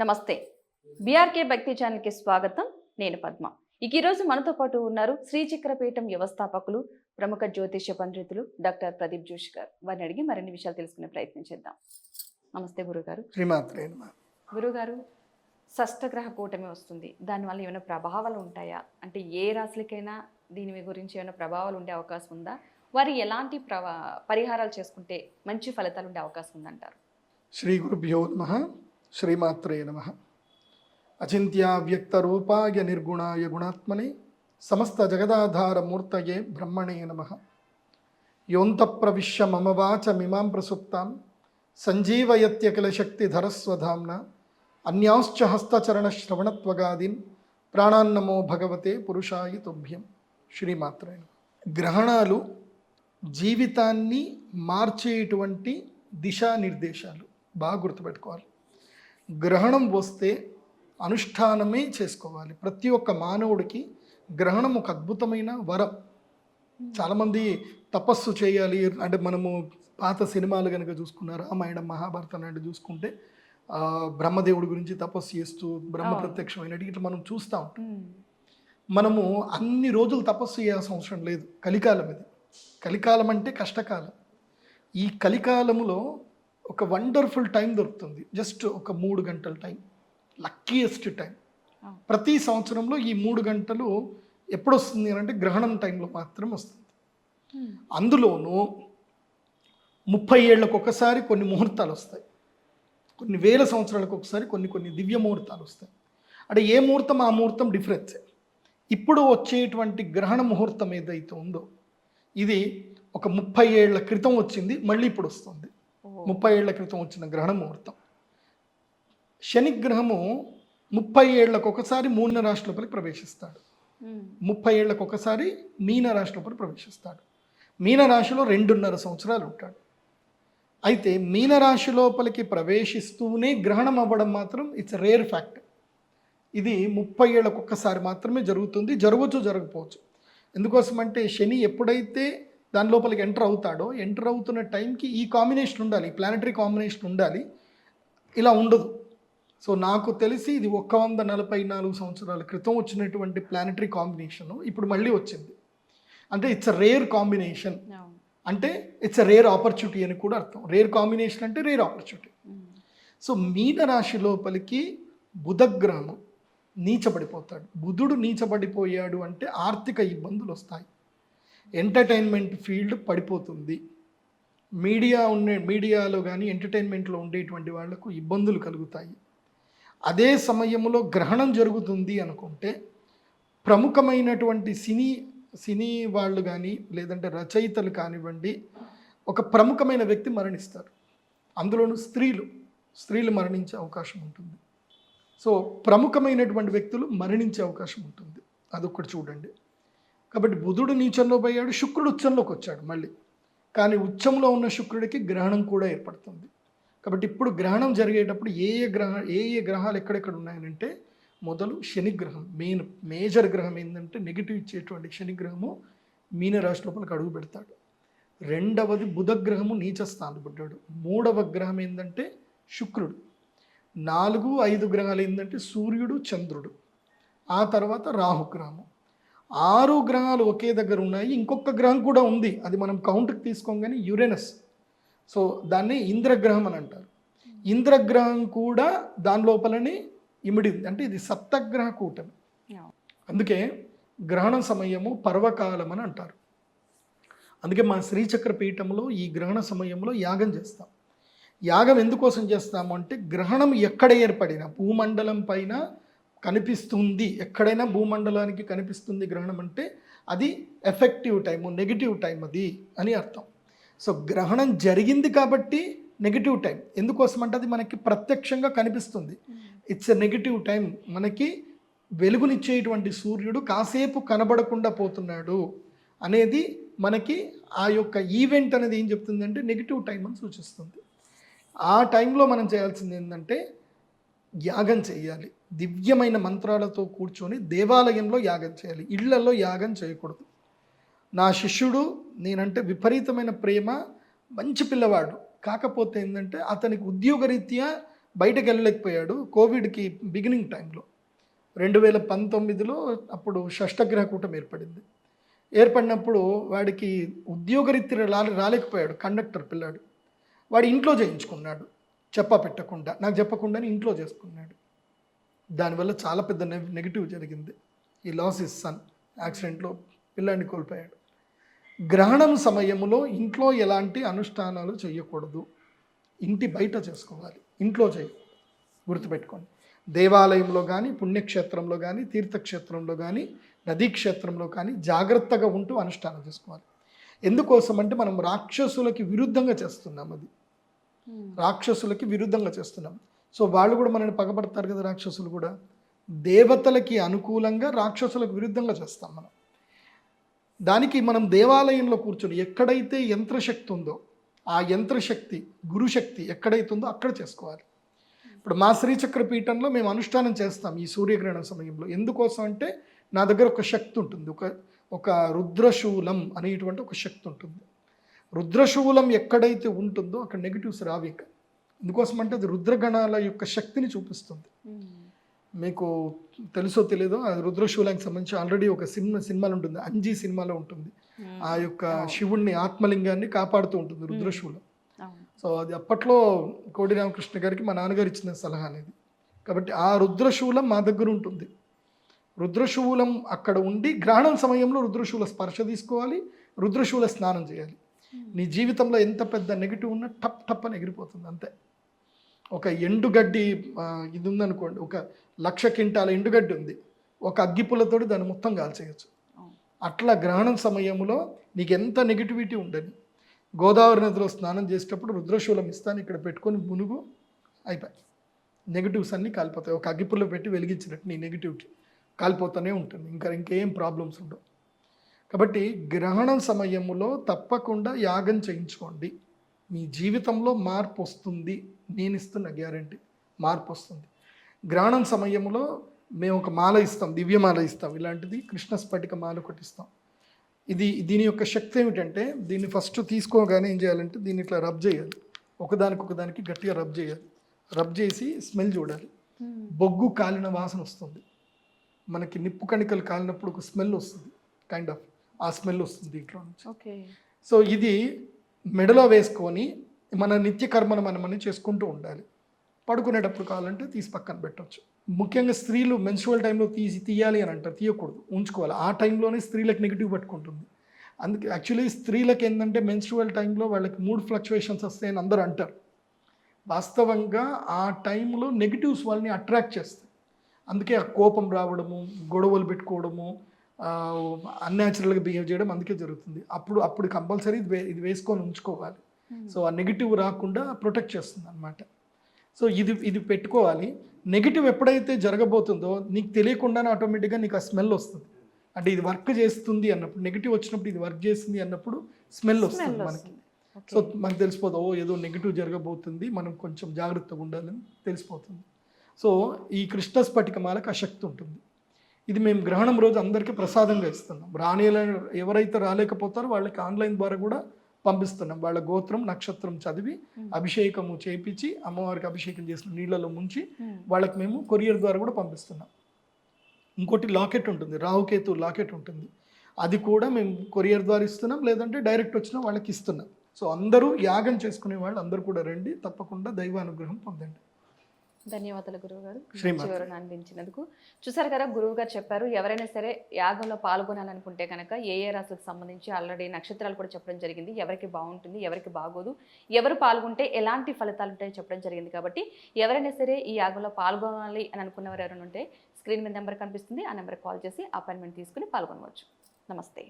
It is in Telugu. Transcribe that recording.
నమస్తే. బీఆర్కే భక్తి ఛానల్కి స్వాగతం. నేను పద్మ. ఇక ఈరోజు మనతో పాటు ఉన్నారు శ్రీచక్రపీఠం వ్యవస్థాపకులు ప్రముఖ జ్యోతిష్య పండితులు డాక్టర్ ప్రదీప్ జోషి గారు. వారిని అడిగి మరిన్ని విషయాలు తెలుసుకునే ప్రయత్నం చేద్దాం. నమస్తే గురుగారు. గురుగారు షష్టగ్రహ కూటమి వస్తుంది. దానివల్ల ఏమైనా ప్రభావాలు ఉంటాయా? అంటే ఏ రాశులకైనా దీని గురించి ఏమైనా ప్రభావాలు ఉండే అవకాశం ఉందా? వారు ఎలాంటి ప్రవా పరిహారాలు చేసుకుంటే మంచి ఫలితాలు ఉండే అవకాశం ఉందంటారు? శ్రీ గురుభ్యో నమ. శ్రీమాత్రే నమ. అచింత్యావ్యక్తరూపాయ నిర్గుణాయ గుణాత్మనే సమస్త జగదాధార మూర్తయే బ్రహ్మణే నమ. యోంత ప్రవిశ్య మమ వాచమిమాం ప్రసుప్తాం. సంజీవయత్యకిల అన్యాశ్చ హస్తచరణశ్రవణత్వగాదిన్ ప్రాణాన్నమో భగవతే పురుషాయి తుభ్యం. శ్రీమాత్రే గ్రహణాలు జీవితాన్ని మార్చేటువంటి దిశానిర్దేశాలు. బాగా గుర్తుపెట్టుకోవాలి. గ్రహణం వస్తే అనుష్ఠానమే చేసుకోవాలి. ప్రతి ఒక్క మానవుడికి గ్రహణం ఒక అద్భుతమైన వరం. చాలామంది తపస్సు చేయాలి అంటే మనము పాత సినిమాలు కనుక చూసుకున్న రామాయణం మహాభారతం లాంటి చూసుకుంటే బ్రహ్మదేవుడి గురించి తపస్సు చేస్తూ బ్రహ్మ. ప్రత్యక్షమైనట్టు ఇట్లా మనం చూస్తూ ఉంటాం. మనము అన్ని రోజులు తపస్సు చేయాల్సిన అవసరం లేదు. కలికాలం ఇది. కలికాలం అంటే కష్టకాలం. ఈ కలికాలములో ఒక వండర్ఫుల్ టైం దొరుకుతుంది. జస్ట్ ఒక మూడు గంటల టైం లక్కీయెస్ట్ టైం. ప్రతి సంవత్సరంలో ఈ మూడు గంటలు ఎప్పుడు వస్తుంది అని అంటే గ్రహణం టైంలో మాత్రం వస్తుంది. అందులోనూ ముప్పై ఏళ్ళకు ఒకసారి కొన్ని ముహూర్తాలు వస్తాయి. కొన్ని వేల సంవత్సరాలకు ఒకసారి కొన్ని కొన్ని దివ్య ముహూర్తాలు వస్తాయి. అంటే ఏ ముహూర్తం ఆ ముహూర్తం డిఫరెన్స్ ఇప్పుడు వచ్చేటువంటి గ్రహణ ముహూర్తం ఏదైతే ఉందో ఇది ఒక ముప్పై ఏళ్ళ క్రితం వచ్చింది మళ్ళీ ఇప్పుడు వస్తుంది. ముప్పై ఏళ్ళ క్రితం వచ్చిన గ్రహణ ముహూర్తం శని గ్రహము ముప్పై ఏళ్ళకు ఒకసారి మూల రాశి లోపలికి ప్రవేశిస్తాడు ముప్పై ఏళ్ళకు ఒకసారి మీన రాశి లోపల ప్రవేశిస్తాడు. మీన రాశిలో రెండున్నర సంవత్సరాలు ఉంటాడు. అయితే మీన రాశి లోపలికి ప్రవేశిస్తూనే గ్రహణం అవ్వడం మాత్రం ఇట్స్ రేర్ ఫ్యాక్ట్. ఇది ముప్పై ఏళ్ళకు ఒక్కసారి మాత్రమే జరుగుతుంది జరగవచ్చు జరగకపోవచ్చు. ఎందుకోసమంటే శని ఎప్పుడైతే దాని లోపలికి ఎంటర్ అవుతాడో ఎంటర్ అవుతున్న టైంకి ఈ కాంబినేషన్ ఉండాలి ప్లానటరీ కాంబినేషన్ ఉండాలి. ఇలా ఉండదు. సో నాకు తెలిసి ఇది ఒక్క వంద నలభై నాలుగు సంవత్సరాల క్రితం వచ్చినటువంటి ప్లానటరీ కాంబినేషను ఇప్పుడు మళ్ళీ వచ్చింది. అంటే ఇట్స్ అ రేర్ కాంబినేషన్ అంటే ఇట్స్ అ రేర్ ఆపర్చునిటీ అని కూడా అర్థం. రేర్ కాంబినేషన్ అంటే రేర్ ఆపర్చునిటీ సో మీన రాశి లోపలికి బుధగ్రహం నీచబడిపోతాడు. బుధుడు నీచబడిపోయాడు అంటే ఆర్థిక ఇబ్బందులు వస్తాయి. ఎంటర్టైన్మెంట్ ఫీల్డ్ పడిపోతుంది. మీడియా ఉండే మీడియాలో కానీ ఎంటర్టైన్మెంట్లో ఉండేటువంటి వాళ్ళకు ఇబ్బందులు కలుగుతాయి. అదే సమయంలో గ్రహణం జరుగుతుంది అనుకుంటే ప్రముఖమైనటువంటి సినీ సినీ వాళ్ళు కానీ లేదంటే రచయితలు కానివ్వండి ఒక ప్రముఖమైన వ్యక్తి మరణిస్తారు. అందులోనూ స్త్రీలు స్త్రీలు మరణించే అవకాశం ఉంటుంది. సో ప్రముఖమైనటువంటి వ్యక్తులు మరణించే అవకాశం ఉంటుంది. అదొక్కటి చూడండి. కాబట్టి బుధుడు నీచంలో పోయాడు శుక్రుడు ఉచ్చంలోకి వచ్చాడు మళ్ళీ. కానీ ఉచ్చంలో ఉన్న శుక్రుడికి గ్రహణం కూడా ఏర్పడుతుంది. కాబట్టి ఇప్పుడు గ్రహణం జరిగేటప్పుడు ఏ ఏ గ్రహ ఏ ఏ గ్రహాలు ఎక్కడెక్కడ ఉన్నాయనంటే మొదలు శనిగ్రహం మెయిన్ మేజర్ గ్రహం ఏంటంటే నెగిటివ్ ఇచ్చేటువంటి శనిగ్రహము మీనరాశి లోపలికి అడుగు పెడతాడు. రెండవది బుధ గ్రహము నీచ స్థానం పడ్డాడు మూడవ గ్రహం ఏంటంటే శుక్రుడు. నాలుగు ఐదు గ్రహాలు ఏంటంటే సూర్యుడు చంద్రుడు. ఆ తర్వాత రాహుగ్రహము. ఆరు గ్రహాలు ఒకే దగ్గర ఉన్నాయి ఇంకొక గ్రహం కూడా ఉంది. అది మనం కౌంట్కి తీసుకోగానే యురేనస్ సో దాన్ని ఇంద్రగ్రహం అని అంటారు. ఇంద్రగ్రహం కూడా దాని లోపలనే ఇమిడింది అంటే ఇది సప్తగ్రహ కూటమి. అందుకే గ్రహణ సమయము పర్వకాలం అని అంటారు. అందుకే మా శ్రీచక్ర పీఠంలో ఈ గ్రహణ సమయంలో యాగం చేస్తాం. యాగం ఎందుకోసం చేస్తాము అంటే గ్రహణం ఎక్కడ ఏర్పడినా భూమండలం పైన కనిపిస్తుంది ఎక్కడైనా భూమండలానికి కనిపిస్తుంది గ్రహణం అంటే అది ఎఫెక్టివ్ టైము నెగిటివ్ టైం అది అని అర్థం. సో గ్రహణం జరిగింది కాబట్టి నెగిటివ్ టైం ఎందుకోసం అంటే అది మనకి ప్రత్యక్షంగా కనిపిస్తుంది. ఇట్స్ ఎ నెగిటివ్ టైం మనకి వెలుగునిచ్చేటువంటి సూర్యుడు కాసేపు కనబడకుండా పోతున్నాడు అనేది మనకి ఆ యొక్క ఈవెంట్ అనేది ఏం చెప్తుందంటే నెగిటివ్ టైం అని సూచిస్తుంది. ఆ టైంలో మనం చేయాల్సింది ఏంటంటే యాగం చేయాలి. దివ్యమైన మంత్రాలతో కూర్చొని దేవాలయంలో యాగం చేయాలి. ఇళ్ళలో యాగం చేయకూడదు. నా శిష్యుడు నేనంటే విపరీతమైన ప్రేమ మంచి పిల్లవాడు. కాకపోతే ఏంటంటే అతనికి ఉద్యోగరీత్యా బయటకు వెళ్ళలేకపోయాడు కోవిడ్కి బిగినింగ్ టైంలో రెండు వేల పంతొమ్మిదిలో అప్పుడు షష్టగ్రహ కూటం ఏర్పడింది. ఏర్పడినప్పుడు వాడికి ఉద్యోగరీత్యా రా రాలేకపోయాడు కండక్టర్ పిల్లాడు. వాడు ఇంట్లో చేయించుకున్నాడు. చెప్ప పెట్టకుండా నాకు చెప్పకుండానే ఇంట్లో చేసుకున్నాడు. దానివల్ల చాలా పెద్ద నెగిటివ్ జరిగింది. ఈ లాస్ ఇస్ సన్ యాక్సిడెంట్లో పిల్లాడిని కోల్పోయాడు. గ్రహణం సమయంలో ఇంట్లో ఎలాంటి అనుష్ఠానాలు చేయకూడదు. ఇంటి బయట చేసుకోవాలి. ఇంట్లో చేయ గుర్తుపెట్టుకోండి. దేవాలయంలో కానీ పుణ్యక్షేత్రంలో కానీ తీర్థక్షేత్రంలో కానీ నదీ క్షేత్రంలో కానీ జాగ్రత్తగా ఉంటూ అనుష్ఠానం చేసుకోవాలి. ఎందుకోసం అంటే మనం రాక్షసులకి విరుద్ధంగా చేస్తున్నాం అది. రాక్షసులకి విరుద్ధంగా చేస్తున్నాం. సో వాళ్ళు కూడా మనల్ని పగబడతారు కదా రాక్షసులు కూడా. దేవతలకి అనుకూలంగా రాక్షసులకు విరుద్ధంగా చేస్తాం మనం. దానికి మనం దేవాలయంలో కూర్చొని ఎక్కడైతే యంత్రశక్తి ఉందో ఆ యంత్రశక్తి గురుశక్తి ఎక్కడైతే ఉందో అక్కడ చేసుకోవాలి. ఇప్పుడు మా శ్రీచక్ర పీఠంలో మేము అనుష్ఠానం చేస్తాం ఈ సూర్యగ్రహణం సమయంలో. ఎందుకోసం అంటే నా దగ్గర ఒక శక్తి ఉంటుంది. ఒక ఒక రుద్రశూలం అనేటువంటి ఒక శక్తి ఉంటుంది. రుద్రశూలం ఎక్కడైతే ఉంటుందో అక్కడ నెగిటివ్స్ రావిక ఎందుకోసం అంటే అది రుద్రగణాల యొక్క శక్తిని చూపిస్తుంది. మీకు తెలుసో తెలియదో అది రుద్రశూలానికి సంబంధించి ఆల్రెడీ ఒక సినిమా సినిమాలో ఉంటుంది అంజీ సినిమాలో ఉంటుంది. ఆ యొక్క శివుణ్ణి ఆత్మలింగాన్ని కాపాడుతూ ఉంటుంది రుద్రశూలం. సో అది అప్పట్లో కోడి రామకృష్ణ గారికి మా నాన్నగారు ఇచ్చిన సలహా అనేది. కాబట్టి ఆ రుద్రశూలం మా దగ్గర ఉంటుంది. రుద్రశూలం అక్కడ ఉండి గ్రహణం సమయంలో రుద్రశూల స్పర్శ తీసుకోవాలి రుద్రశూల స్నానం చేయాలి. నీ జీవితంలో ఎంత పెద్ద నెగిటివ్ ఉన్నా టప్ టప్ అని ఎగిరిపోతుంది అంతే. ఒక ఎండుగడ్డి ఇది ఉందనుకోండి ఒక లక్ష కింటాల ఎండుగడ్డి ఉంది ఒక అగ్గిపుల్లతోటి దాన్ని మొత్తం కాల్చేయచ్చు. అట్లా గ్రహణం సమయంలో నీకు ఎంత నెగిటివిటీ ఉండని గోదావరి నదిలో స్నానం చేసేటప్పుడు రుద్రశూలం ఇస్తాను ఇక్కడ పెట్టుకొని మునుగు అయిపోయి. నెగిటివ్స్ అన్నీ కాలిపోతాయి. ఒక అగ్గిపుల్ల పెట్టి వెలిగించినట్టు నీ నెగిటివ్కి కాలిపోతూనే ఉంటుంది. ఇంకా ఇంకేం ప్రాబ్లమ్స్ ఉండవు. కాబట్టి గ్రహణం సమయంలో తప్పకుండా యాగం చేయించుకోండి. మీ జీవితంలో మార్పు వస్తుంది. నేను ఇస్తున్న గ్యారంటీ మార్పు వస్తుంది. గ్రహణం సమయంలో మేము ఒక మాల ఇస్తాం దివ్యమాల ఇస్తాం. ఇలాంటిది కృష్ణ స్ఫటిక మాల ఒకటి ఇస్తాం. ఇది దీని యొక్క శక్తి ఏమిటంటే దీన్ని ఫస్ట్ తీసుకోగానే ఏం చేయాలంటే దీన్ని ఇట్లా రబ్ చేయాలి. ఒకదానికి ఒకదానికి గట్టిగా రబ్ చేయాలి. రబ్ చేసి స్మెల్ చూడాలి. బొగ్గు కాలిన వాసన వస్తుంది. మనకి నిప్పు కణికలు కాలినప్పుడు ఒక స్మెల్ వస్తుంది. కైండ్ ఆఫ్ ఆ స్మెల్ వస్తుంది దీంట్లో నుంచి. ఓకే. సో ఇది మెడలో వేసుకొని మన నిత్య కర్మను మనం చేసుకుంటూ ఉండాలి. పడుకునేటప్పుడు కావాలంటే తీసి పక్కన పెట్టవచ్చు ముఖ్యంగా స్త్రీలు మెన్స్ట్రువల్ టైంలో తీసి తీయాలి అని అంటారు తీయకూడదు ఉంచుకోవాలి. ఆ టైంలోనే స్త్రీలకు నెగిటివ్ పట్టుకుంటుంది. అందుకే యాక్చువల్లీ స్త్రీలకు ఏంటంటే మెన్స్ట్రువల్ టైంలో వాళ్ళకి మూడ్ ఫ్లక్చువేషన్స్ వస్తాయని అందరూ అంటారు. వాస్తవంగా ఆ టైంలో నెగిటివ్స్ వాళ్ళని అట్రాక్ట్ చేస్తాయి. అందుకే ఆ కోపం రావడము గొడవలు పెట్టుకోవడము అన్యాచురల్గా బిహేవ్ చేయడం అందుకే జరుగుతుంది. అప్పుడు అప్పుడు కంపల్సరీ ఇది వే- ఇది వేసుకొని ఉంచుకోవాలి. సో ఆ నెగిటివ్ రాకుండా ప్రొటెక్ట్ చేస్తుంది అనమాట సో ఇది ఇది పెట్టుకోవాలి. నెగిటివ్ ఎప్పుడైతే జరగబోతుందో నీకు తెలియకుండానే ఆటోమేటిక్గా నీకు ఆ స్మెల్ వస్తుంది. అంటే ఇది వర్క్ చేస్తుంది అన్నప్పుడు నెగిటివ్ వచ్చినప్పుడు ఇది వర్క్ చేస్తుంది అన్నప్పుడు స్మెల్ వస్తుంది మనకి. సో మనకు తెలిసిపోతుంది ఓ ఏదో నెగిటివ్ జరగబోతుంది మనం కొంచెం జాగ్రత్తగా ఉండాలని తెలిసిపోతుంది. సో ఈ కృష్ణ స్ఫటికమాలకు ఆ శక్తి ఉంటుంది. ఇది మేము గ్రహణం రోజు అందరికీ ప్రసాదంగా ఇస్తున్నాం. రాని ఎవరైతే రాలేకపోతారో వాళ్ళకి ఆన్లైన్ ద్వారా కూడా పంపిస్తున్నాం. వాళ్ళ గోత్రం నక్షత్రం చదివి అభిషేకము చేపించి అమ్మవారికి అభిషేకం చేసిన నీళ్ళలో ముంచి వాళ్ళకి మేము కొరియర్ ద్వారా కూడా పంపిస్తున్నాం. ఇంకోటి లాకెట్ ఉంటుంది. రాహుకేతు లాకెట్ ఉంటుంది. అది కూడా మేము కొరియర్ ద్వారా ఇస్తున్నాం. లేదంటే డైరెక్ట్ వచ్చిన వాళ్ళకి ఇస్తున్నాం. సో అందరూ యాగం చేసుకునే వాళ్ళు అందరూ కూడా రండి. తప్పకుండా దైవానుగ్రహం పొందండి. ధన్యవాదాలు గురువు గారు శ్రీమాత. వివరణ అందించినందుకు. చూసారు కదా గురువు గారు చెప్పారు ఎవరైనా సరే యాగంలో పాల్గొనాలనుకుంటే కనుక ఏ ఏ రాశులకు సంబంధించి ఆల్రెడీ నక్షత్రాలు కూడా చెప్పడం జరిగింది. ఎవరికి బాగుంటుంది ఎవరికి బాగోదు ఎవరు పాల్గొంటే ఎలాంటి ఫలితాలు ఉంటాయో చెప్పడం జరిగింది కాబట్టి ఎవరైనా సరే ఈ యాగంలో పాల్గొనాలి అని అనుకున్నవారు ఎవరైనా ఉంటే స్క్రీన్ మీద నెంబర్ కనిపిస్తుంది. ఆ నెంబర్కి కాల్ చేసి అపాయింట్మెంట్ తీసుకుని పాల్గొనవచ్చు. నమస్తే.